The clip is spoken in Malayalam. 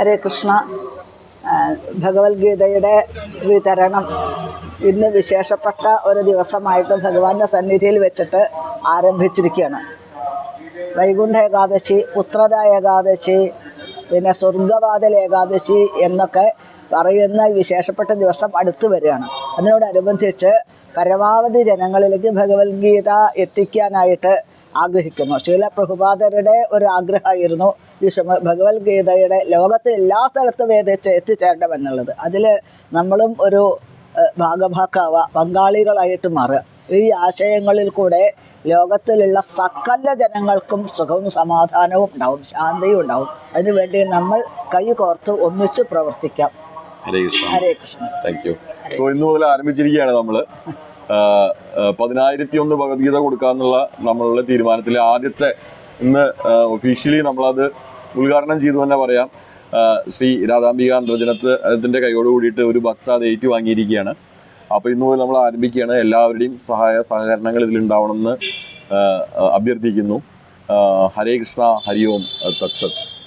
ഹരേ കൃഷ്ണ. ഭഗവത്ഗീതയുടെ വിതരണം ഇന്ന് വിശേഷപ്പെട്ട ഒരു ദിവസമായിട്ട് ഭഗവാന്റെ സന്നിധിയിൽ വെച്ചിട്ട് ആരംഭിച്ചിരിക്കുകയാണ്. വൈകുണ്ഠ ഏകാദശി പുത്രത ഏകാദശി പിന്നെ സ്വർഗവാതൽ ഏകാദശി എന്നൊക്കെ പറയുന്ന വിശേഷപ്പെട്ട ദിവസം അടുത്തു വരികയാണ്. അതിനോടനുബന്ധിച്ച് പരമാവധി ജനങ്ങളിലേക്ക് ഭഗവത്ഗീത എത്തിക്കാനായിട്ട് ആഗ്രഹിക്കുന്നു. ശീല പ്രഭുപാദരുടെ ഒരു ആഗ്രഹമായിരുന്നു ഈ ശ്രമ ഭഗവത്ഗീതയുടെ ലോകത്തെ എല്ലാ സ്ഥലത്തും എത്തിച്ച് എത്തിച്ചേരണമെന്നുള്ളത് അതിൽ നമ്മളും ഒരു ഭാഗഭാക്കാവ ഭാഗഭാക്കാവുക പങ്കാളികളായിട്ട് മാറുക. ഈ ആശയങ്ങളിൽ കൂടെ ലോകത്തിലുള്ള സകല ജനങ്ങൾക്കും സുഖവും സമാധാനവും ഉണ്ടാവും ശാന്തിയും ഉണ്ടാവും. അതിനുവേണ്ടി നമ്മൾ കൈ കോർത്ത് ഒന്നിച്ച് പ്രവർത്തിക്കാം. Hare Krishna. Hare Krishna. Thank you so ഇന്ന് മുതൽ ആരംഭിച്ചിരിക്കുകയാണ് നമ്മൾ പതിനായിരത്തി ഒന്ന് ഭഗവത്ഗീത കൊടുക്കാന്നുള്ള നമ്മളുടെ തീരുമാനത്തിൽ ആദ്യത്തെ ഇന്ന് ഒഫീഷ്യലി നമ്മളത് ഉദ്ഘാടനം ചെയ്തു തന്നെ പറയാം. ശ്രീ രാധാംബിക അന്തർജനത്തിന്റെ കൈയോട് കൂടിയിട്ട് ഒരു ഭക്ത അത് ഏറ്റു വാങ്ങിയിരിക്കുകയാണ്. അപ്പോൾ ഇന്ന് നമ്മൾ ആരംഭിക്കുകയാണ്. എല്ലാവരുടെയും സഹായ സഹകരണങ്ങൾ ഇതിലുണ്ടാവണമെന്ന് അഭ്യർത്ഥിക്കുന്നു. ഹരേ കൃഷ്ണ ഹരി ഓം തത്സത്ത്